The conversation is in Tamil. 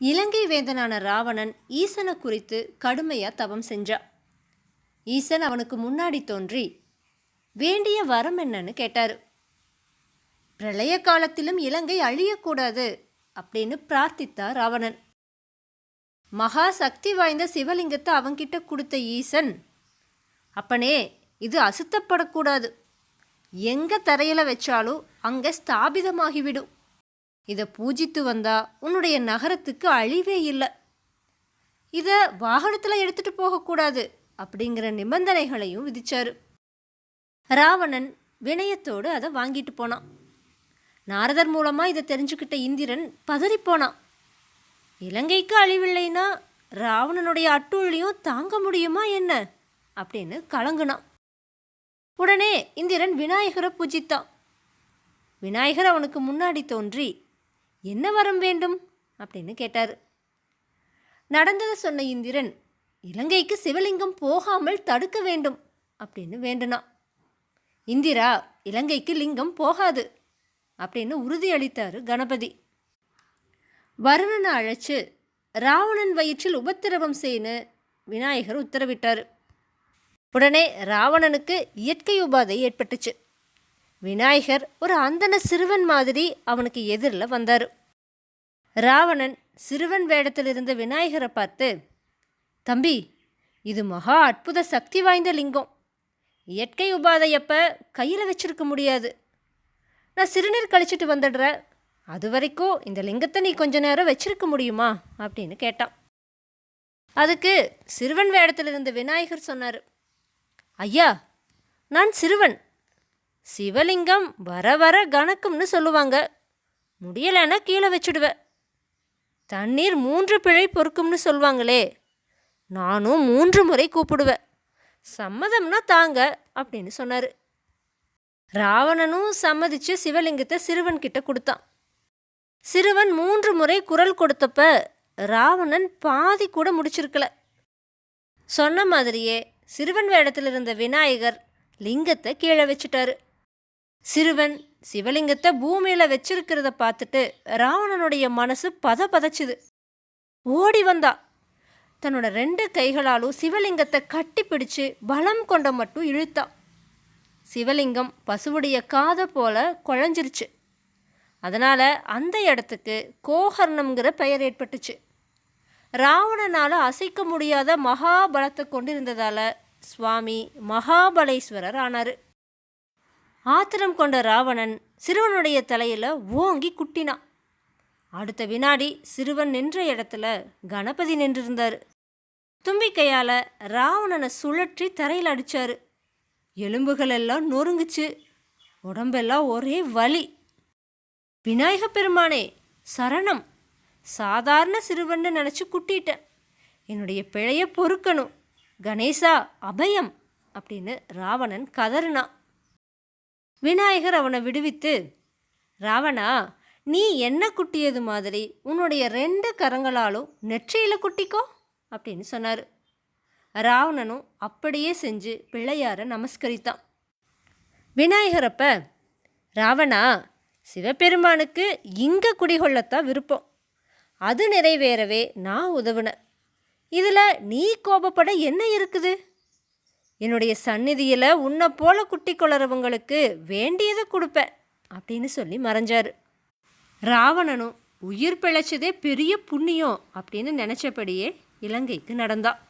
இலங்கை வேந்தனான ராவணன் ஈசனை குறித்து கடுமையாக தவம் செஞ்சான் ஈசன் அவனுக்கு முன்னாடி தோன்றி வேண்டிய வரம் என்னன்னு கேட்டார். பிரளய காலத்திலும் இலங்கை அழியக்கூடாது அப்படின்னு பிரார்த்தித்தார் ராவணன். மகா சக்தி வாய்ந்த சிவலிங்கத்தை அவங்கிட்ட கொடுத்த ஈசன் அப்பனே இது அசுத்தப்படக்கூடாது. எங்கே தரையில் வச்சாலும் அங்கே ஸ்தாபிதமாகிவிடும். இதை பூஜித்து வந்தா உன்னுடைய நகரத்துக்கு அழிவே இல்லை. இதை வாகனத்தில் எடுத்துகிட்டு போகக்கூடாது அப்படிங்கிற நிபந்தனைகளையும் விதித்தார் ராவணன் வினயத்தோடு அதை வாங்கிட்டு போனான். நாரதர் மூலமாக இதை தெரிஞ்சுக்கிட்ட இந்திரன் பதறிப்போனான் இலங்கைக்கு அழிவில்லைன்னா ராவணனுடைய அட்டூழியும் தாங்க முடியுமா என்ன? அப்படின்னு கலங்குனான். உடனே இந்திரன் விநாயகரை பூஜித்தான். விநாயகர் அவனுக்கு முன்னாடி தோன்றி என்ன வரம் வேண்டும்? அப்படின்னு கேட்டார். நடந்ததை சொன்ன இந்திரன் இலங்கைக்கு சிவலிங்கம் போகாமல் தடுக்க வேண்டும் அப்படின்னு வேண்டுனான். இந்திரா இலங்கைக்கு லிங்கம் போகாது அப்படின்னு உறுதியளித்தார் கணபதி. வருணனை அழைச்சு ராவணன் வயிற்றில் உபத்திரவம் செய்யு விநாயகர் உத்தரவிட்டார். உடனே ராவணனுக்கு இயற்கை உபாதை ஏற்பட்டுச்சு. விநாயகர் ஒரு அந்தன சிறுவன் மாதிரி அவனுக்கு எதிரில் வந்தார். ராவணன் சிறுவன் வேடத்தில் இருந்த விநாயகரை பார்த்து தம்பி இது மகா அற்புத சக்தி வாய்ந்த லிங்கம். இயற்கை உபாதையப்ப கையில் வச்சிருக்க முடியாது. நான் சிறுநீர் கழிச்சிட்டு வந்துடுறேன் அது வரைக்கும் இந்த லிங்கத்தை நீ கொஞ்ச நேரம் வச்சிருக்க முடியுமா? அப்படின்னு கேட்டான். அதுக்கு சிறுவன் வேடத்தில் இருந்த விநாயகர் சொன்னார் ஐயா நான் சிறுவன். சிவலிங்கம் வர வர கணக்கும்னு சொல்லுவாங்க. முடியலைன்னா கீழே வச்சுடுவேன் தண்ணீர் மூன்று பிழை பொறுக்கும்னு சொல்லுவாங்களே நானும் மூன்று முறை கூப்பிடுவேன். சம்மதம்னா தாங்க அப்படின்னு சொன்னார். ராவணனும் சம்மதிச்சு சிவலிங்கத்தை சிறுவன் கிட்ட கொடுத்தான். சிறுவன் மூன்று முறை குரல் கொடுத்தப்ப ராவணன் பாதி கூட முடிச்சிருக்கல. சொன்ன மாதிரியே சிறுவன் வேடத்தில் இருந்த விநாயகர் லிங்கத்தை கீழே வச்சுட்டாரு. சிறுவன் சிவலிங்கத்தை பூமியில் வச்சிருக்கிறத பார்த்துட்டு ராவணனுடைய மனசு பத பதச்சுது. ஓடி வந்தா. தன்னோட ரெண்டு கைகளாலும் சிவலிங்கத்தை கட்டி பிடிச்சு பலம் கொண்ட மட்டும் இழுத்தா. சிவலிங்கம் பசுவுடைய காதை போல குழஞ்சிருச்சு. அதனால் அந்த இடத்துக்கு கோஹர்ணம்ங்கிற பெயர் ஏற்பட்டுச்சு. ராவணனால் அசைக்க முடியாத மகாபலத்தை கொண்டிருந்ததால் சுவாமி மகாபலேஸ்வரர் ஆனார். ஆத்திரம் கொண்ட ராவணன் சிறுவனுடைய தலையில் ஓங்கி குட்டினான் அடுத்த வினாடி சிறுவன் நின்ற இடத்துல கணபதி நின்றிருந்தார். தும்பிக்கையால் ராவணனை சுழற்றி தரையில் அடித்தார் எலும்புகள் எல்லாம் நொறுங்குச்சு. உடம்பெல்லாம் ஒரே வலி. விநாயக பெருமானே சரணம். சாதாரண சிறுவன்னு நினச்சி குட்டிட்டேன். என்னுடைய பிழைய பொறுக்கணும். கணேசா அபயம் அப்படின்னு ராவணன் கதறினான். விநாயகர் அவனை விடுவித்து ராவணா நீ என்ன குட்டியது மாதிரி? உன்னுடைய ரெண்டு கரங்களாலும் நெற்றியில் குட்டிக்கோ? அப்படின்னு சொன்னார். ராவணனும் அப்படியே செஞ்சு பிள்ளையாரை நமஸ்கரித்தான். விநாயகரப்ப ராவணா சிவபெருமானுக்கு இங்கே குடிகொள்ளத்தான் விருப்பம். அது நிறைவேறவே நான் உதவுனேன். இதில் நீ கோபப்பட என்ன இருக்குது? என்னுடைய சந்நிதியில் உன்னை போல குட்டி குளறவங்களுக்கு வேண்டியதை கொடுப்பேன் அப்படின்னு சொல்லி மறைஞ்சார். ராவணனும் உயிர் பிழைச்சதே பெரிய புண்ணியம் அப்படின்னு நினச்சபடியே இலங்கைக்கு நடந்தான்